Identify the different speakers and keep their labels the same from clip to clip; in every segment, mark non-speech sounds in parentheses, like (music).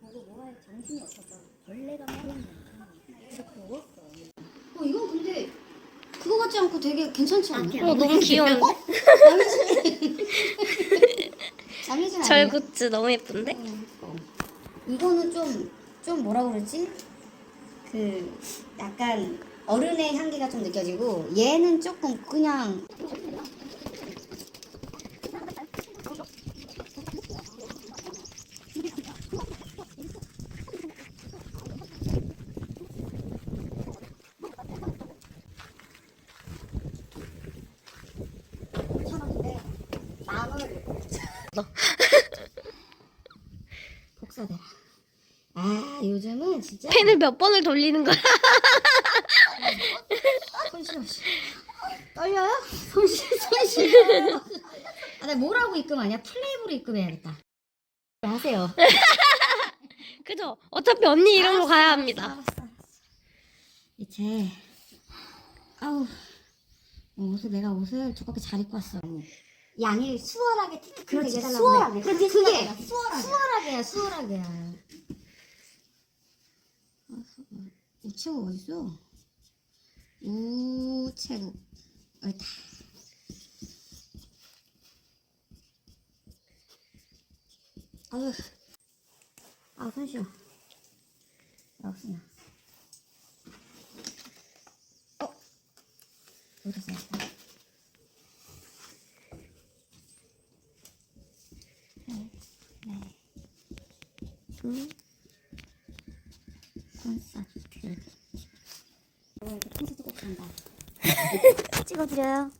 Speaker 1: 보고 뭐할 정신이 벌레가
Speaker 2: 어 근데 그거 같지 않고 되게 괜찮지 않냐?
Speaker 3: 어 너무 귀여운데?
Speaker 2: 잠이진
Speaker 3: 절
Speaker 2: 않네.
Speaker 3: 굿즈 너무 예쁜데?
Speaker 2: 이거는 좀, 좀 뭐라 그러지? 그, 약간 어른의 향기가 좀 느껴지고, 얘는 조금 그냥. (laughs) 복사돼. 아, 요즘은 진짜.
Speaker 3: 펜을 몇 번을 돌리는 거야?
Speaker 2: 손 쉬어. 떨려요? 손 쉬어, 손 쉬어. 아, 나 뭐라고 입금하냐? 플레이브로 입금해야겠다. 하세요. (laughs)
Speaker 3: 그죠? 어차피 언니 이름으로 가야 합니다.
Speaker 2: 알았어, 알았어. 이제, 아우, 어, 옷을 내가 옷을 두껍게 잘 입고 왔어. 양이 수월하게 틱틱 되게 해달라고 수월하게. 그게, 그게 수월하게. 수월하게야, 수월하게야. 우체국 어딨어? 우체국. 여기다. 아유, 아, 손 쉬어. 없으나. 어? 어디 있어?
Speaker 3: 음.
Speaker 2: 콘서트. 어, 꼭 간다.
Speaker 3: 찍어드려요.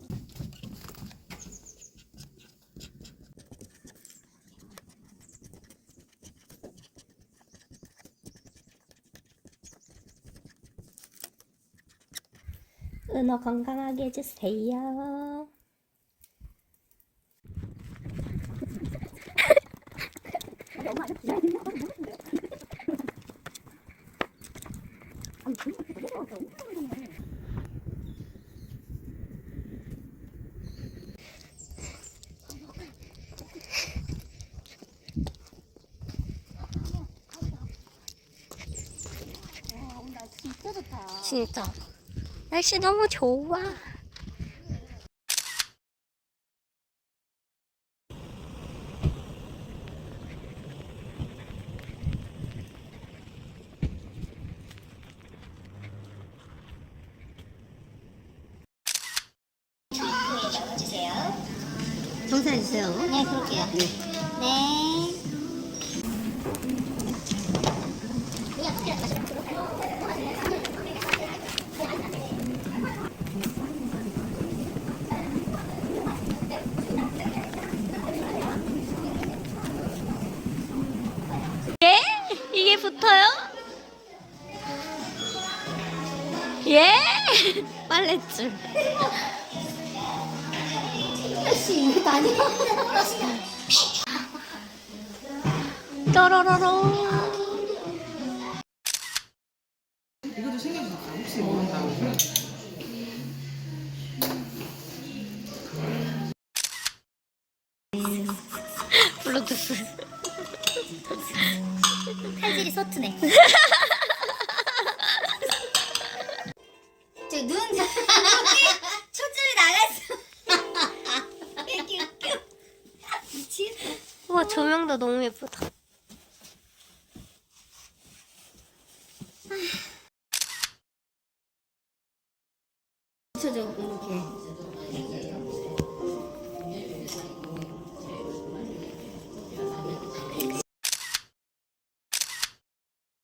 Speaker 3: 은어 건강하게 해주세요. (laughs) 진짜 날씨 너무 좋아.
Speaker 2: 정산해주세요.
Speaker 1: 네 그럴게요 네
Speaker 3: 예? 붙어요? 예? (laughs) 빨랫줄.
Speaker 2: 아씨, 이거 아니야?
Speaker 3: 떠러러러.
Speaker 4: 이것도 생각났다. 혹시 모른다고.
Speaker 3: 블루투스.
Speaker 1: 칼질이 서투네 (laughs)
Speaker 2: 저눈 초점이 나갔어. 이렇게 (laughs) 웃겨. 미치겠어.
Speaker 3: 와 조명도 너무 예쁘다.